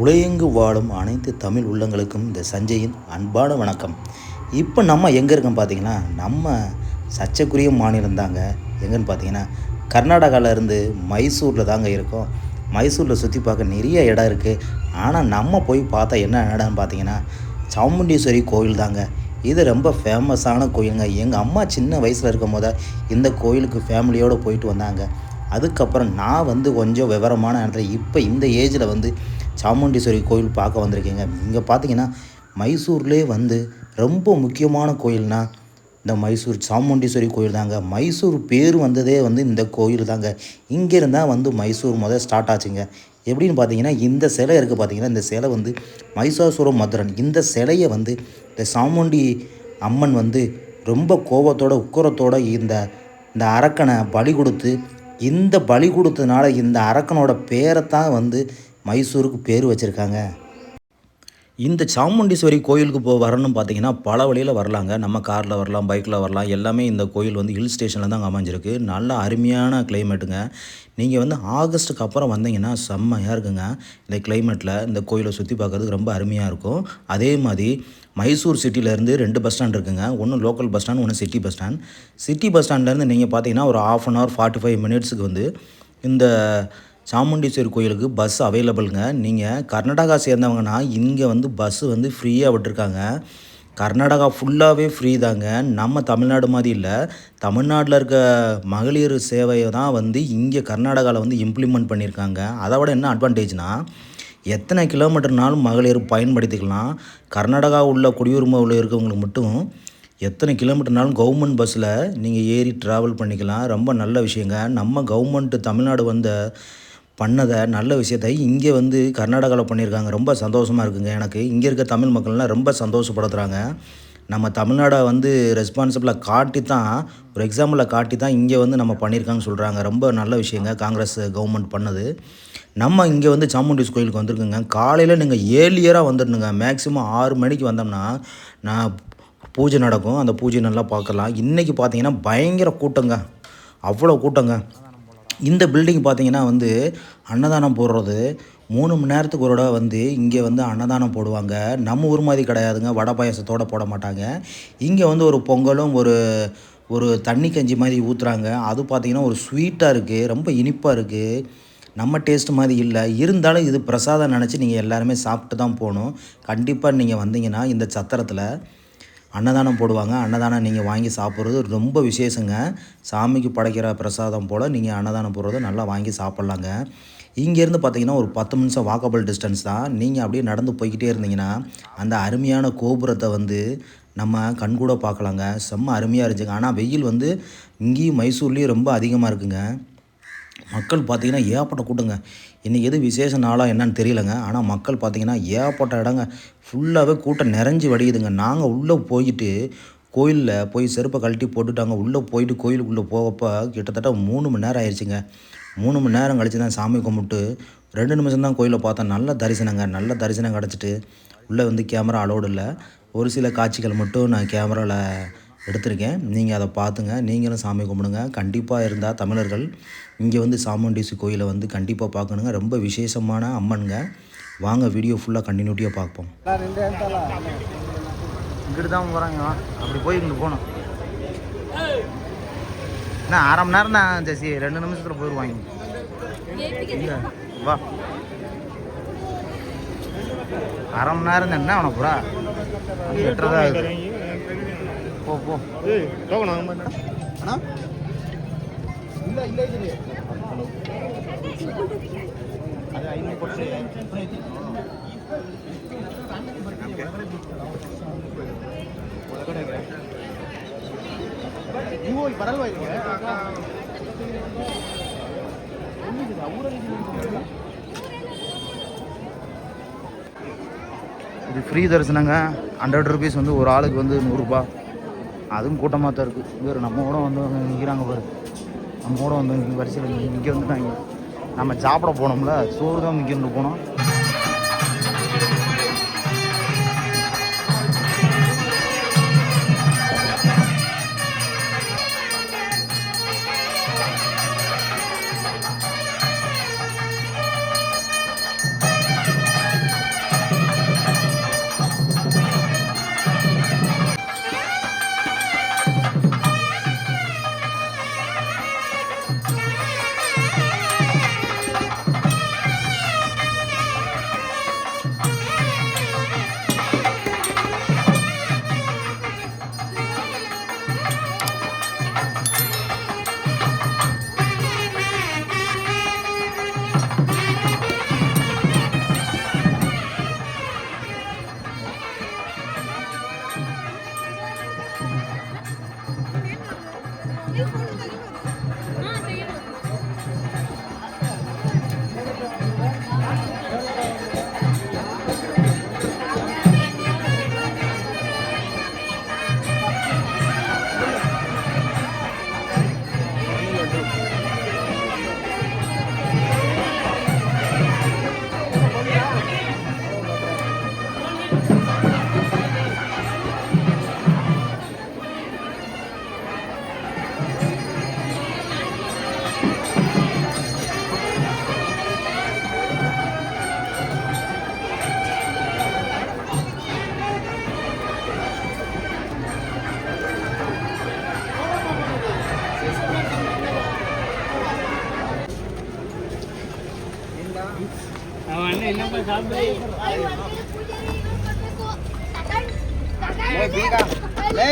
உலகெங்கு வாழும் அனைத்து தமிழ் உள்ளங்களுக்கும் இந்த சஞ்சயின் அன்பான வணக்கம். இப்போ நம்ம எங்கே இருக்கோம் பார்த்தீங்கன்னா நம்ம சர்ச்சைக்குரிய மாநிலம் தாங்க. எங்கன்னு பார்த்தீங்கன்னா கர்நாடகாவில் இருந்து மைசூரில் தாங்க இருக்கோம். மைசூரில் சுற்றி பார்க்க நிறைய இடம் இருக்குது ஆனால் நம்ம போய் பார்த்தா என்ன இடம்னு பார்த்தீங்கன்னா சாமுண்டீஸ்வரி கோயில் தாங்க. இது ரொம்ப ஃபேமஸான கோயிலுங்க. எங்கள் அம்மா சின்ன வயசில் இருக்கும் போத இந்த கோயிலுக்கு ஃபேமிலியோடு போயிட்டு வந்தாங்க. அதுக்கப்புறம் நான் வந்து கொஞ்சம் விவரமான இடத்துல இப்போ இந்த ஏஜில் வந்து சாமுண்டீஸ்வரி கோயில் பார்க்க வந்திருக்கீங்க. இங்கே பார்த்தீங்கன்னா மைசூர்லேயே வந்து ரொம்ப முக்கியமான கோயில்னா இந்த மைசூர் சாமுண்டீஸ்வரி கோயில் தாங்க. மைசூர் பேர் வந்ததே வந்து இந்த கோயில் தாங்க. இங்கேருந்தான் வந்து மைசூர் முதல் ஸ்டார்ட் ஆச்சுங்க. எப்படின்னு பார்த்தீங்கன்னா இந்த சிலை இருக்குது பார்த்தீங்கன்னா இந்த சிலை வந்து மைசாசுரம் மதுரன். இந்த சிலையை வந்து இந்த சாமுண்டி அம்மன் வந்து ரொம்ப கோபத்தோட உக்கரத்தோட இந்த இந்த அரக்கனை பலி கொடுத்து இந்த பலி கொடுத்ததுனால இந்த அரக்கனோட பேரை தான் வந்து மைசூருக்கு பேர் வச்சுருக்காங்க. இந்த சாமுண்டீஸ்வரி கோயிலுக்கு போ வரணும் பார்த்தீங்கன்னா பல வழியில் வரலாங்க. நம்ம காரில் வரலாம் பைக்கில் வரலாம் எல்லாமே இந்த கோயில் வந்து ஹில் ஸ்டேஷனில் தான் அமைஞ்சிருக்கு. நல்ல அருமையான கிளைமேட்டுங்க நீங்கள் வந்து ஆகஸ்ட்டுக்கு அப்புறம் வந்தீங்கன்னா செம்மையாக இருக்குங்க. இந்த கிளைமேட்டில் இந்த கோயிலை சுற்றி பார்க்குறதுக்கு ரொம்ப அருமையாக இருக்கும். அதே மாதிரி மைசூர் சிட்டிலேருந்து ரெண்டு பஸ் ஸ்டாண்ட் இருக்குங்க. ஒன்று லோக்கல் பஸ் ஸ்டாண்ட் ஒன்று city bus stand city bus ஸ்டாண்ட்லேருந்து நீங்கள் பார்த்தீங்கன்னா ஒரு half an hour forty five மினிட்ஸுக்கு வந்து இந்த சாமுண்டீஸ்வரி கோயிலுக்கு பஸ் அவைலபிளுங்க நீங்கள் கர்நாடகா சேர்ந்தவங்கன்னா இங்கே வந்து பஸ்ஸு வந்து ஃப்ரீயாக விட்டுருக்காங்க. கர்நாடகா ஃபுல்லாகவே ஃப்ரீ தாங்க நம்ம தமிழ்நாடு மாதிரி இல்லை. தமிழ்நாட்டில் இருக்க மகளிர் சேவையை தான் வந்து இங்கே கர்நாடகாவில் வந்து இம்ப்ளிமெண்ட் பண்ணியிருக்காங்க அதை விட என்ன அட்வான்டேஜ்னால் எத்தனை கிலோமீட்டர்னாலும் மகளிர் பயன்படுத்திக்கலாம். கர்நாடகா உள்ள குடியுரிமை உள்ள இருக்கவங்களுக்கு மட்டும் எத்தனை கிலோமீட்டர்னாலும் கவர்மெண்ட் பஸ்ஸில் நீங்கள் ஏறி ட்ராவல் பண்ணிக்கலாம். ரொம்ப நல்ல விஷயங்க. நம்ம கவர்மெண்ட்டு தமிழ்நாடு வந்த பண்ணதை நல்ல விஷயத்தை இங்கே வந்து கர்நாடகாவில் பண்ணியிருக்காங்க. ரொம்ப சந்தோஷமாக இருக்குங்க எனக்கு. இங்கே இருக்க தமிழ் மக்கள்லாம் ரொம்ப சந்தோஷப்படுத்துகிறாங்க நம்ம தமிழ்நாடை வந்து ரெஸ்பான்சிபிளாக காட்டி தான் ஒரு எக்ஸாம்பிளில் காட்டி தான் இங்கே வந்து நம்ம பண்ணியிருக்காங்கன்னு சொல்கிறாங்க ரொம்ப நல்ல விஷயங்க காங்கிரஸ் கவர்மெண்ட் பண்ணது. நம்ம இங்கே வந்து சாமுண்டீஸ் கோயிலுக்கு வந்திருக்குங்க. காலையில் நீங்கள் ஏர்லியராக வந்துடணுங்க. மேக்ஸிமம் ஆறு மணிக்கு வந்தோம்னா நான் பூஜை நடக்கும். அந்த பூஜை நல்லா பார்க்கலாம். இன்றைக்கி பார்த்தீங்கன்னா பயங்கர கூட்டங்க. அவ்வளோ கூட்டங்க. இந்த பில்டிங் பார்த்தீங்கன்னா வந்து அன்னதானம் போடுறது. மூணு மணி நேரத்துக்கு ஒரு தடவை வந்து இங்கே வந்து அன்னதானம் போடுவாங்க. நம்ம ஊர் மாதிரி கிடையாதுங்க. வடை பாயசத்தோடு போட மாட்டாங்க. இங்கே வந்து ஒரு பொங்கலும் ஒரு ஒரு தண்ணி கஞ்சி மாதிரி ஊற்றுறாங்க அது பார்த்திங்கன்னா ஒரு ஸ்வீட்டாக இருக்குது ரொம்ப இனிப்பாக இருக்குது நம்ம டேஸ்ட் மாதிரி இல்லை. இருந்தாலும் இது பிரசாதம் நினச்சி நீங்கள் எல்லாருமே சாப்பிட்டு தான் போகணும். கண்டிப்பாக நீங்கள் வந்தீங்கன்னா இந்த சத்திரத்தில் அன்னதானம் போடுவாங்க. அன்னதானம் நீங்கள் வாங்கி சாப்பிட்றது ரொம்ப விசேஷங்க. சாமிக்கு படைக்கிற பிரசாதம் போல் நீங்கள் அன்னதானம் போடுறது நல்லா வாங்கி சாப்பிட்லாங்க. இங்கேருந்து பார்த்தீங்கன்னா ஒரு பத்து நிமிஷம் வாக்கபிள் டிஸ்டன்ஸ் தான். நீங்கள் அப்படியே நடந்து போய்கிட்டே இருந்தீங்கன்னா அந்த அருமையான கோபுரத்தை வந்து நம்ம கண்கூட பார்க்கலாங்க. செம்ம அருமையாக இருந்துச்சுங்க. ஆனால் வெயில் வந்து இங்கேயும் மைசூர்லேயும் ரொம்ப அதிகமாக இருக்குங்க. மக்கள் பார்த்திங்கன்னா ஏகப்பட்ட கூட்டங்க. இன்றைக்கி எது விசேஷ நாளாக என்னன்னு தெரியலங்க. ஆனால் மக்கள் பார்த்திங்கன்னா ஏகப்பட்ட இடங்க ஃபுல்லாகவே கூட்டம் நிறைஞ்சு வடியுதுங்க. நாங்கள் உள்ளே போயிட்டு கோயிலில் போய் செருப்பை கழட்டி போட்டுட்டாங்க. உள்ளே போயிட்டு கோயிலுக்குள்ளே போகப்போ கிட்டத்தட்ட மூணு மணி நேரம் ஆயிடுச்சுங்க மூணு மணி நேரம் கழிச்சு தான் சாமி கும்பிட்டு ரெண்டு நிமிஷம் தான் கோயிலை பார்த்தேன் நல்ல தரிசனங்க. நல்ல தரிசனம் கிடச்சிட்டு உள்ளே வந்து கேமரா அலோடு இல்லை. ஒரு சில காட்சிகள் மட்டும் நான் கேமராவில் எடுத்திருக்கேன். நீங்கள் அதை பார்த்துங்க. நீங்களும் சாமி கும்பிடுங்க. கண்டிப்பாக இருந்தால் தமிழர்கள் இங்கே வந்து சாமுண்டீசி கோயிலை வந்து கண்டிப்பாக பார்க்கணுங்க. ரொம்ப விசேஷமான அம்மனுங்க. வாங்க வீடியோ ஃபுல்லாக கண்டினியூட்டியாக பார்ப்போம். இங்கிட்டு தான் போகிறாங்க அப்படி போய் இங்கிட்டு போகணும். என்ன அரை மணி நேரம் தான் ஜெசி ரெண்டு நிமிஷத்தில் போயிடுவாங்க வா. அரை மணி நேரம் தான். என்ன உனக்கு புறா? எட்டுறதா இருக்கு போ போ அண்ணா ಇಲ್ಲ ಇಲ್ಲ ಇದ್ದೀನಿ ಅದೇ ಐನೂರು ಕೊಡ್ಸಿ ಒಳಗಡೆ ನೀವು ಇಲ್ಲಿ ಬರಲ್ವಾ ಇಲ್ಲಿಗೆ இது ஃப்ரீ தரிசனங்க ஹண்ட்ரட் ருபீஸ் வந்து ஒரு ஆளுக்கு வந்து நூறுரூபா அதுவும் கூட்டமாக தான் இருக்குது வேறு நம்ம கூட வந்து நிற்கிறாங்க பாரு. நம்ம கூட வந்து இங்கே வரிசையில் இங்கே வந்துட்டாங்க நம்ம சாப்பிட போனோம்ல சோறு தான் இங்கே போனோம். அவன் அண்ணன் என்னப்பா சாப்பிடு ಲೇ ಬೀಗ ಲೇ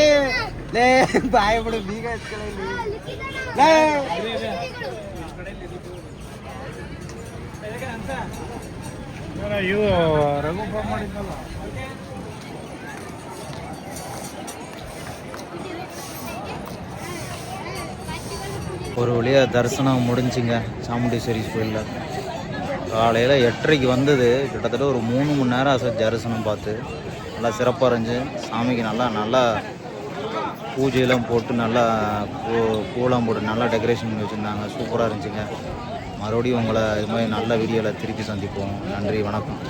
ಲೇ ಬಾಯ್ ಬಿಡು ಬೀಗ ಎತ್ಕೊಳ್ಳಿ ಲೇ ಇವು ರಘು ಫೋನ್ ಮಾಡಿದ್ನಲ್ಲ ஒரு வழியாக தரிசனம் முடிஞ்சுங்க சாமுண்டீஸ்வரி கோயிலில் காலையில் எட்டரைக்கு வந்தது. கிட்டத்தட்ட ஒரு மூணு மணி நேரம் ஆசை தரிசனம் பார்த்து. நல்லா சிறப்பாக இருந்துச்சு. சாமிக்கு நல்லா நல்லா பூஜையெல்லாம் போட்டு நல்லா பூ பூலாம் போட்டு நல்லா டெக்கரேஷன் பண்ணி வச்சுருந்தாங்க. சூப்பராக இருந்துச்சுங்க. மறுபடியும் உங்களை இது மாதிரி நல்ல வீடியோவில் திருப்பி சந்திப்போம். நன்றி வணக்கம்.